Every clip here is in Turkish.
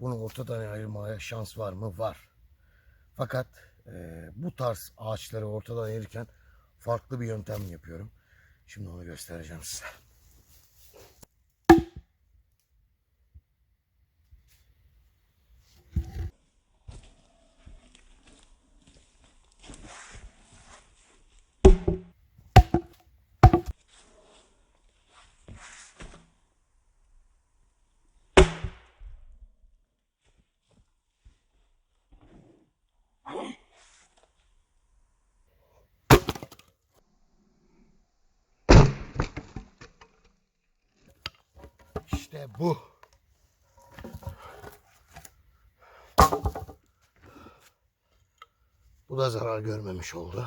Bunu ortadan ayırmaya şans var mı? Var. Fakat e, bu tarz ağaçları ortadan ayırırken farklı bir yöntem yapıyorum. Şimdi onu göstereceğim size. İşte bu. Bu da zarar görmemiş oldu.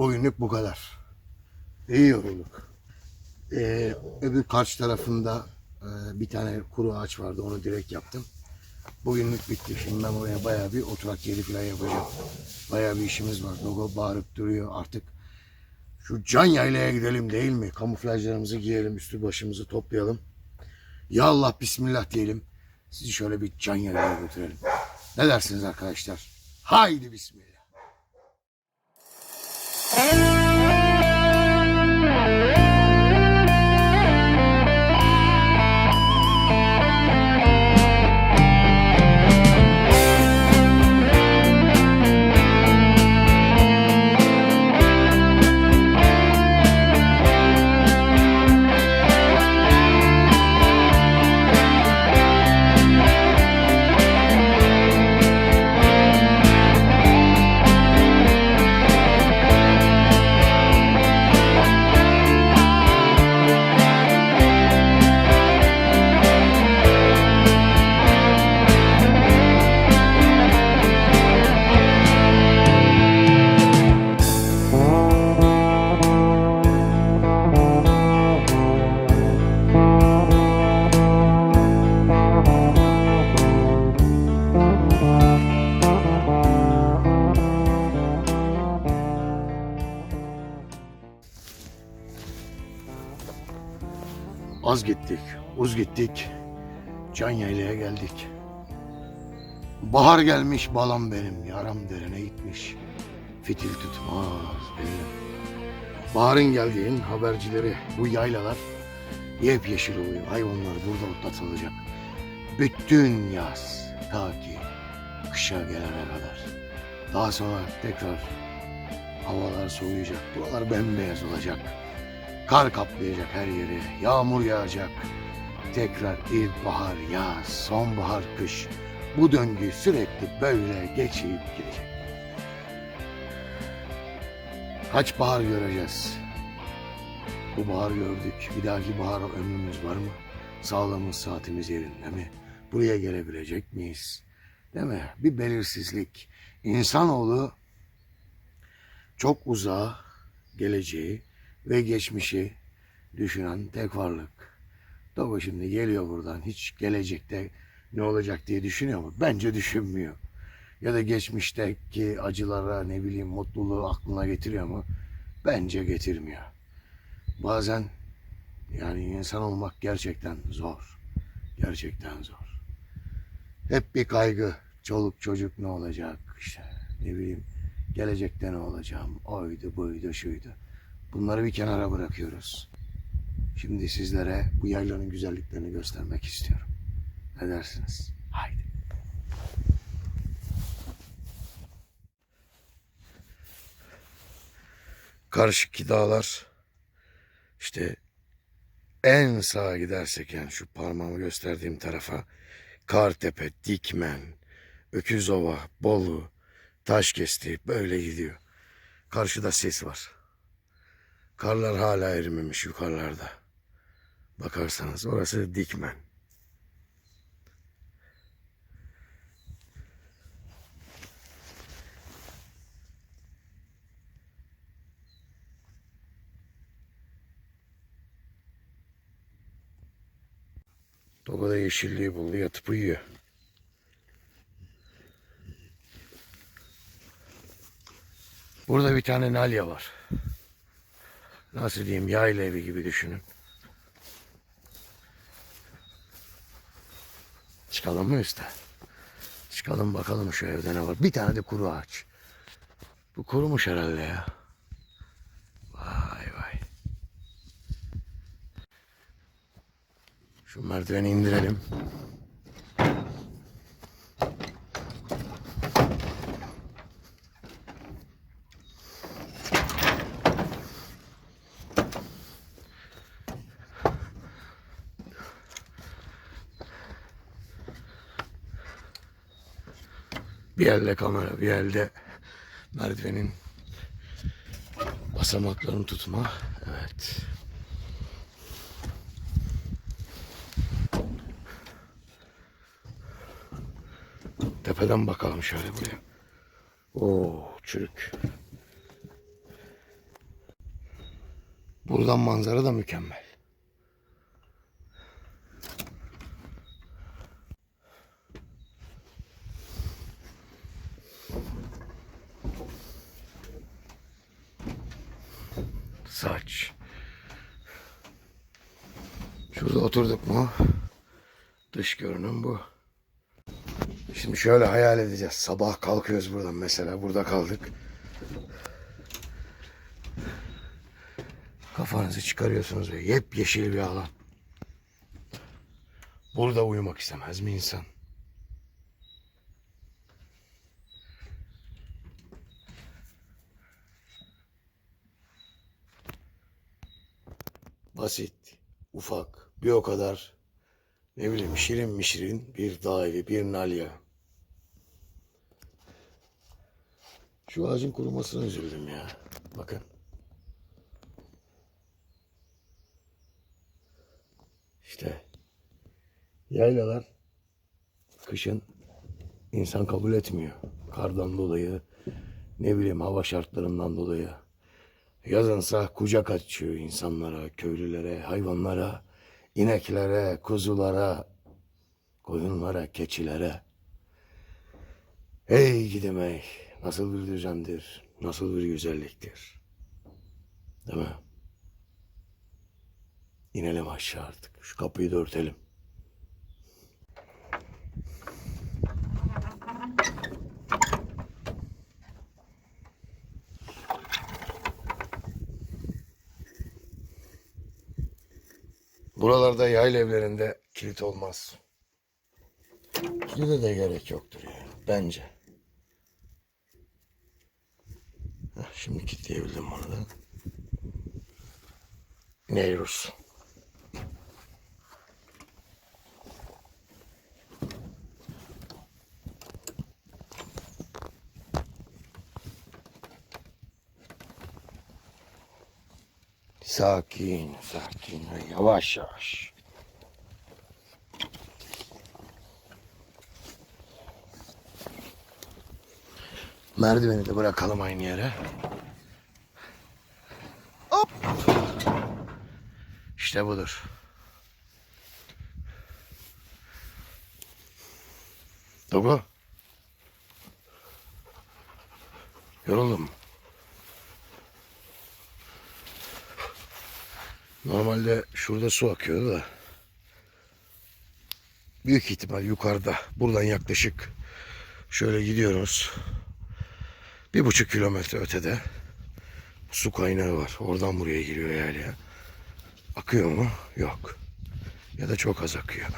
Bugünlük bu kadar. İyi yorulduk. Ee, öbür karşı tarafında e, bir tane kuru ağaç vardı. Onu direkt yaptım. Bugünlük bitti. Şimdi ben oraya bayağı bir oturak yeri falan yapacağım. Bayağı bir işimiz var. Dogo bağırıp duruyor artık. Şu can yaylaya gidelim değil mi? Kamuflajlarımızı giyelim, üstü başımızı toplayalım. Ya Allah bismillah diyelim. Sizi şöyle bir can yaylaya götürelim. Ne dersiniz arkadaşlar? Haydi bismillah. Gelmiş balam benim, yaram derine gitmiş. Fitil tutmaz benim. Baharın geldiğin habercileri bu yaylalar yepyeşil oluyor. Hayvanlar burada otlatılacak. Bütün yaz ta ki kışa gelene kadar. Daha sonra tekrar havalar soğuyacak. Buralar bembeyaz olacak. Kar kaplayacak her yeri. Yağmur yağacak. Tekrar ilkbahar, yaz, sonbahar, kış. Bu döngü sürekli böyle geçip gidecek. Kaç bahar göreceğiz? Bu bahar gördük. Bir dahaki bahar ömrümüz var mı? Sağlığımız, saatimiz yerinde mi? Buraya gelebilecek miyiz? Değil mi? Bir belirsizlik. İnsanoğlu çok uzağa geleceği ve geçmişi düşünen tek varlık. Dogo şimdi geliyor buradan hiç gelecekte ne olacak diye düşünüyor mu? Bence düşünmüyor. Ya da geçmişteki acılara ne bileyim mutluluğu aklına getiriyor mu? Bence getirmiyor. Bazen yani insan olmak gerçekten zor. Gerçekten zor. Hep bir kaygı. Çoluk çocuk ne olacak işte ne bileyim gelecekte ne olacağım oydu buydu şuydu. Bunları bir kenara bırakıyoruz. Şimdi sizlere bu yaylanın güzelliklerini göstermek istiyorum. Ne dersiniz? Haydi. Karşıki dağlar işte en sağa gidersek yani şu parmağımı gösterdiğim tarafa Kartepe, Dikmen, Öküzova, Bolu, Taşkesti böyle gidiyor. Karşıda ses var. Karlar hala erimemiş yukarılarda. Bakarsanız orası Dikmen. Togo'da yeşilliği buldu yatıp uyuyor. Burada bir tane nalya var. Nasıl diyeyim yayla evi gibi düşünün. Çıkalım mı üste? Çıkalım bakalım şu evde ne var. Bir tane de kuru ağaç. Bu kurumuş herhalde ya. Vay Şu merdiveni indirelim. Bir elde kamera, bir elde merdivenin basamaklarını tutma. Evet. Tepeden bakalım şöyle buraya. Oo, çürük. Buradan manzara da mükemmel. Saç. Şurada oturduk mu? Dış görünüm bu. Şimdi şöyle hayal edeceğiz. Sabah kalkıyoruz buradan mesela. Burada kaldık. Kafanızı çıkarıyorsunuz ve yepyeşil bir alan. Burada uyumak istemez mi insan? Basit, ufak, bir o kadar ne bileyim şirin mişirin bir dağ evi, bir nalya. Şu ağacın kurumasına üzüldüm ya. Bakın. İşte yaylalar kışın insan kabul etmiyor. Kardan dolayı, ne bileyim hava şartlarından dolayı. Yazınsa kucak açıyor insanlara, köylülere, hayvanlara, ineklere, kuzulara, koyunlara, keçilere. Ey gidim ey, nasıl bir düzendir, nasıl bir güzelliktir. Değil mi? İnelim aşağı artık. Şu kapıyı da örtelim. Buralarda yayla evlerinde kilit olmaz. Kilide de gerek yoktur yani. Bence. Şimdi kilitleyebildim bunu da. İniyoruz. Sakin, sakin, yavaş yavaş. Merdiveni de bırakalım aynı yere. Hop. İşte budur. Dogo. Yoruldum. Normalde şurada su akıyordu da. Büyük ihtimal yukarıda. Buradan yaklaşık şöyle gidiyoruz. Bir buçuk kilometre ötede su kaynağı var. Oradan buraya giriyor yani. ya. Akıyor mu? Yok. Ya da çok az akıyor.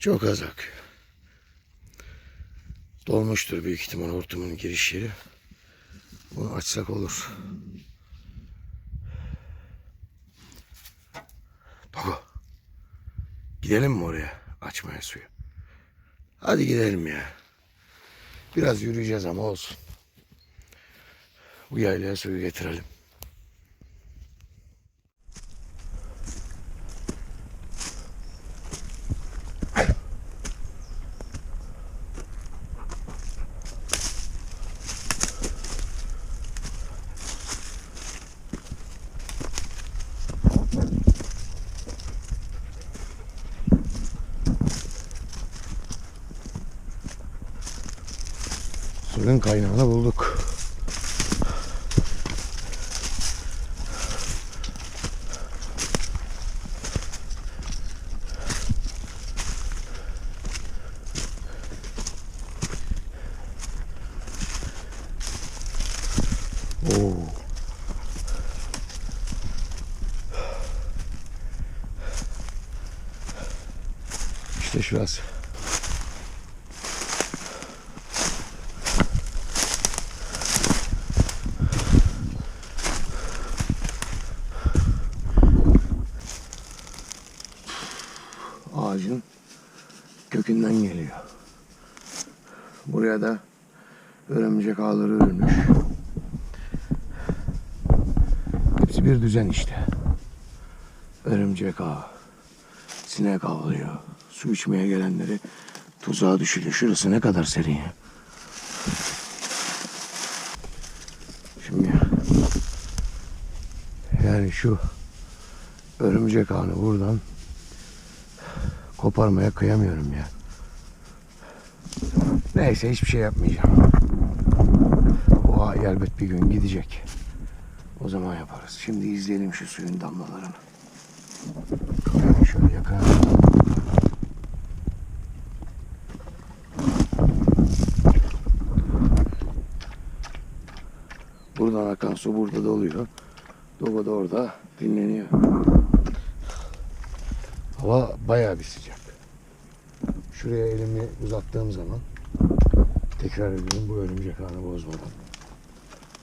Çok az akıyor. Dolmuştur büyük ihtimal hortumun giriş yeri. Bunu açsak olur. Gidelim mi oraya açmaya suyu? Hadi gidelim ya. Biraz yürüyeceğiz ama olsun. Bu yaylaya suyu getirelim. Kaynağını bulduk. Oo. İşte şurası. ağacın kökünden geliyor. Buraya da örümcek ağları örülmüş. Hepsi bir düzen işte. Örümcek ağı, sinek avlıyor, su içmeye gelenleri Tuzağa düşülüyor. Şurası ne kadar serin ya. Şimdi yani şu örümcek ağını buradan koparmaya kıyamıyorum ya. Neyse hiçbir şey yapmayacağım. O elbet bir gün gidecek. O zaman yaparız. Şimdi izleyelim şu suyun damlalarını. Şöyle yakın. Buradan akan su burada doluyor. Doba da orada dinleniyor. Hava bayağı bir sıcak. Şuraya elimi uzattığım zaman tekrar ediyorum bu örümcek ağını bozmadan.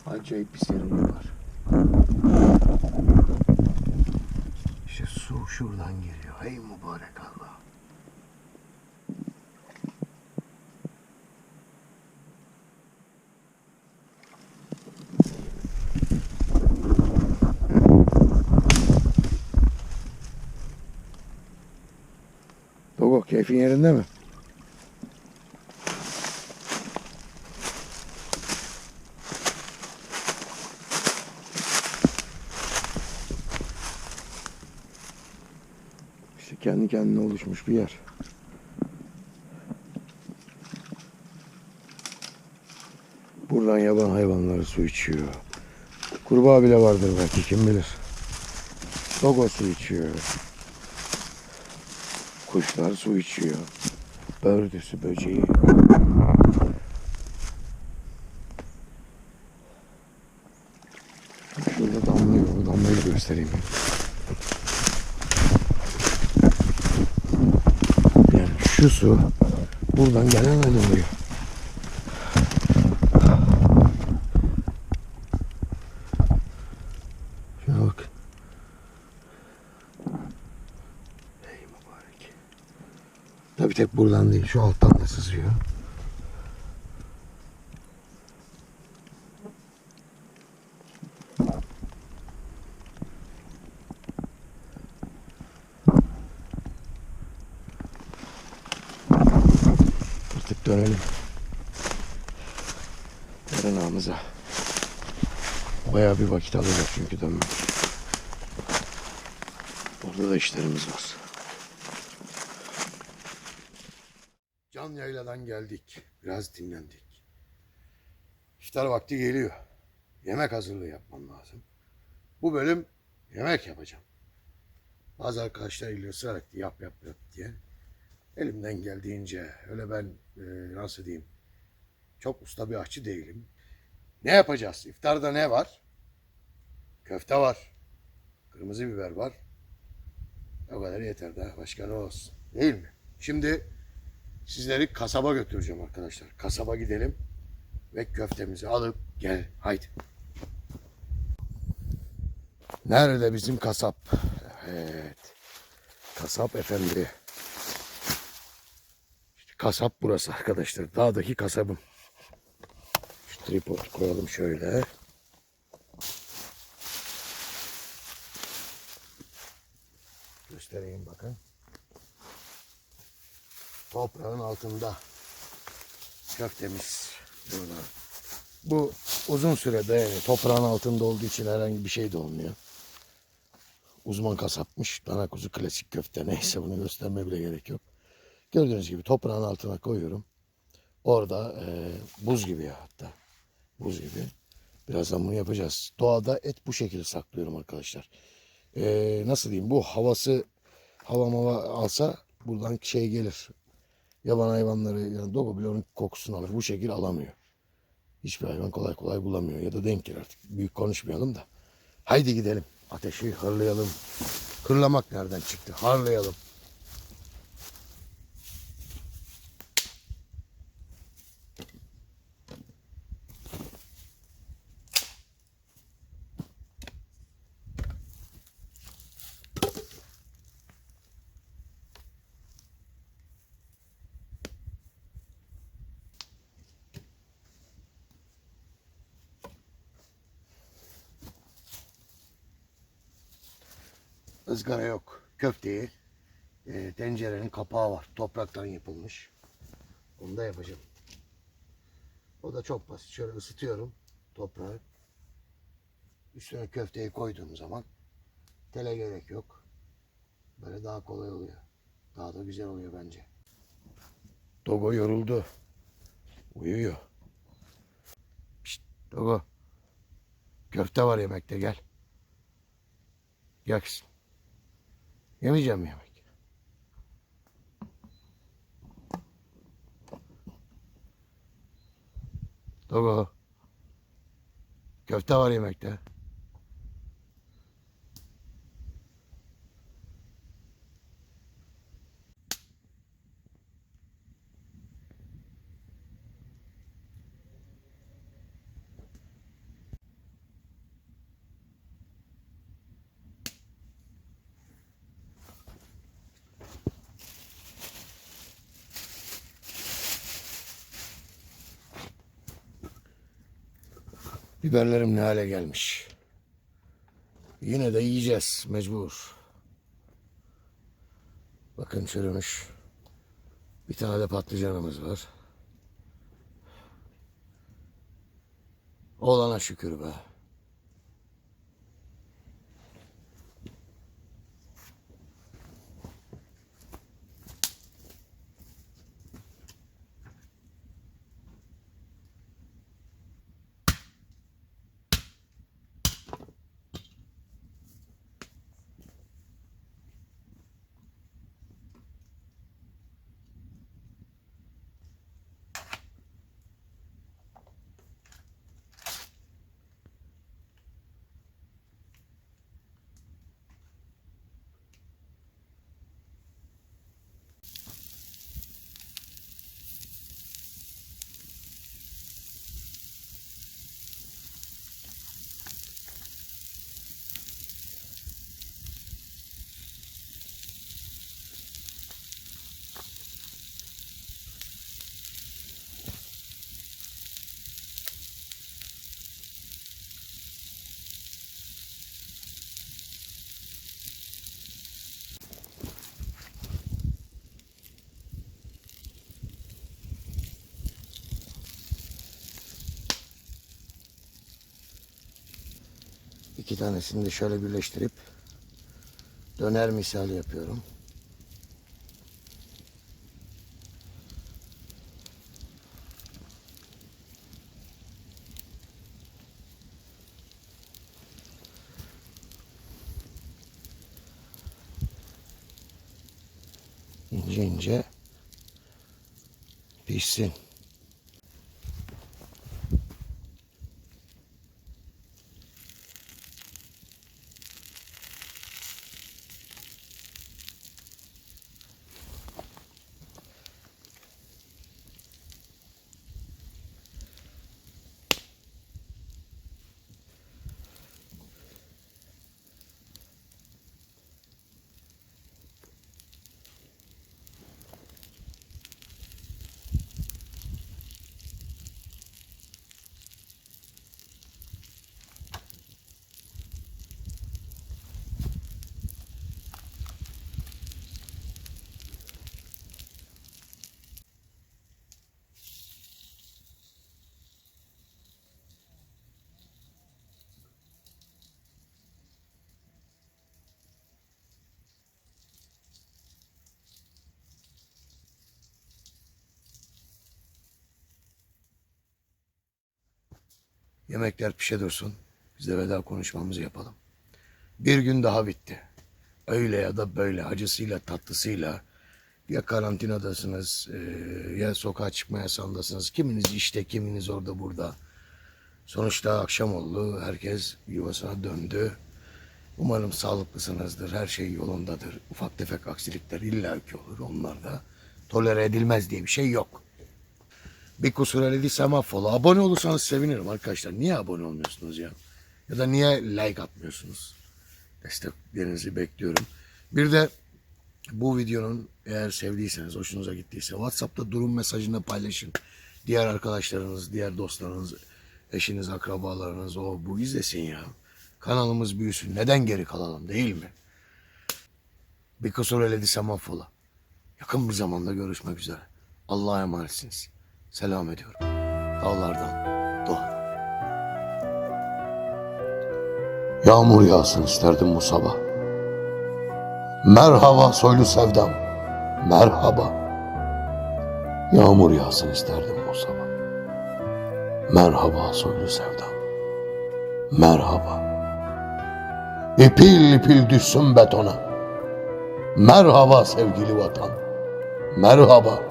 Acayip bir serinliği var. İşte su şuradan geliyor. Hey mübarek Allah. Dogo keyfin yerinde mi? Oluşmuş bir yer. Buradan yaban hayvanları su içiyor. Kurbağa bile vardır belki kim bilir. Dogo su içiyor. Kuşlar su içiyor. Bördüsü, böceği. Şurada damlıyor. Damlayı da göstereyim. Şu su buradan gelen öyle oluyor. Şuna bak. Ey mübarek. Tabii tek buradan değil. Şu alttan da sızıyor. Vakit alacak çünkü dönmek. Orada da işlerimiz var. Can yayladan geldik. Biraz dinlendik. İftar vakti geliyor. Yemek hazırlığı yapmam lazım. Bu bölüm yemek yapacağım. Bazı arkadaşlar ile ısrar yap yap yap diye. Elimden geldiğince öyle ben e, nasıl diyeyim çok usta bir aşçı değilim. Ne yapacağız? İftarda ne var? Köfte var. Kırmızı biber var. O kadar yeter daha. Başka ne olsun? Değil mi? Şimdi sizleri kasaba götüreceğim arkadaşlar. Kasaba gidelim ve köftemizi alıp gel. Haydi. Nerede bizim kasap? Evet. Kasap efendi. Kasap burası arkadaşlar. Dağdaki kasabım. Şu tripod koyalım şöyle. Göstereyim bakın. Toprağın altında köftemiz burada. Bu uzun süre dayanıyor. Toprağın altında olduğu için herhangi bir şey de olmuyor. Uzman kasapmış. Dana kuzu klasik köfte. Neyse bunu göstermeye bile gerek yok. Gördüğünüz gibi toprağın altına koyuyorum. Orada e, buz gibi ya hatta. Buz gibi. Birazdan bunu yapacağız. Doğada et bu şekilde saklıyorum arkadaşlar. E, nasıl diyeyim bu havası hava mava alsa buradan şey gelir. Yaban hayvanları yani dogo bile onun kokusunu alır. Bu şekil alamıyor. Hiçbir hayvan kolay kolay bulamıyor. Ya da denk gelir artık. Büyük konuşmayalım da. Haydi gidelim. Ateşi hırlayalım. Hırlamak nereden çıktı? Harlayalım. Izgara yok. Köfteyi e, tencerenin kapağı var. Topraktan yapılmış. Onu da yapacağım. O da çok basit. Şöyle ısıtıyorum toprağı. Üstüne köfteyi koyduğum zaman tele gerek yok. Böyle daha kolay oluyor. Daha da güzel oluyor bence. Dogo yoruldu. Uyuyor. Şşt, Dogo. Köfte var yemekte gel. Kızım. Yemeyeceğim yemek? Dogo. Köfte var yemekte. Biberlerim ne hale gelmiş. Yine de yiyeceğiz mecbur. Bakın çürümüş. Bir tane de patlıcanımız var. Olana şükür be. İki tanesini de şöyle birleştirip döner misali yapıyorum. İnce ince pişsin. Yemekler pişe dursun. Biz de veda konuşmamızı yapalım. Bir gün daha bitti. Öyle ya da böyle acısıyla tatlısıyla ya karantinadasınız e, ya sokağa çıkma yasağındasınız. Kiminiz işte kiminiz orada burada. Sonuçta akşam oldu. Herkes yuvasına döndü. Umarım sağlıklısınızdır. Her şey yolundadır. Ufak tefek aksilikler illaki olur. Onlar da tolere edilmez diye bir şey yok. Bir kusur elediyse affola. Abone olursanız sevinirim arkadaşlar. Niye abone olmuyorsunuz ya? Ya da niye like atmıyorsunuz? Desteklerinizi bekliyorum. Bir de bu videonun eğer sevdiyseniz, hoşunuza gittiyse WhatsApp'ta durum mesajını paylaşın. Diğer arkadaşlarınız, diğer dostlarınız, eşiniz, akrabalarınız o bu izlesin ya. Kanalımız büyüsün. Neden geri kalalım değil mi? Bir kusur elediyse affola. Yakın bir zamanda görüşmek üzere. Allah'a emanetsiniz. Selam ediyorum. Dağlardan, doğadan. Yağmur yağsın isterdim bu sabah. Merhaba soylu sevdam. Merhaba. Yağmur yağsın isterdim bu sabah. Merhaba soylu sevdam. Merhaba. İpil ipil düşsün betona. Merhaba sevgili vatan. Merhaba.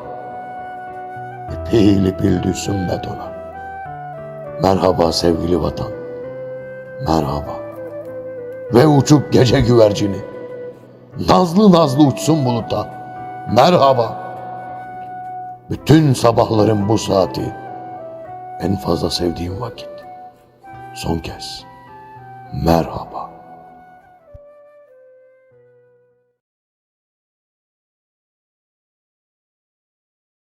İpil ipil düşsün betona. Merhaba sevgili vatan. Merhaba. Ve uçup gece güvercini. Nazlı nazlı uçsun buluta. Merhaba. Bütün sabahların bu saati en fazla sevdiğim vakit. Son kez merhaba.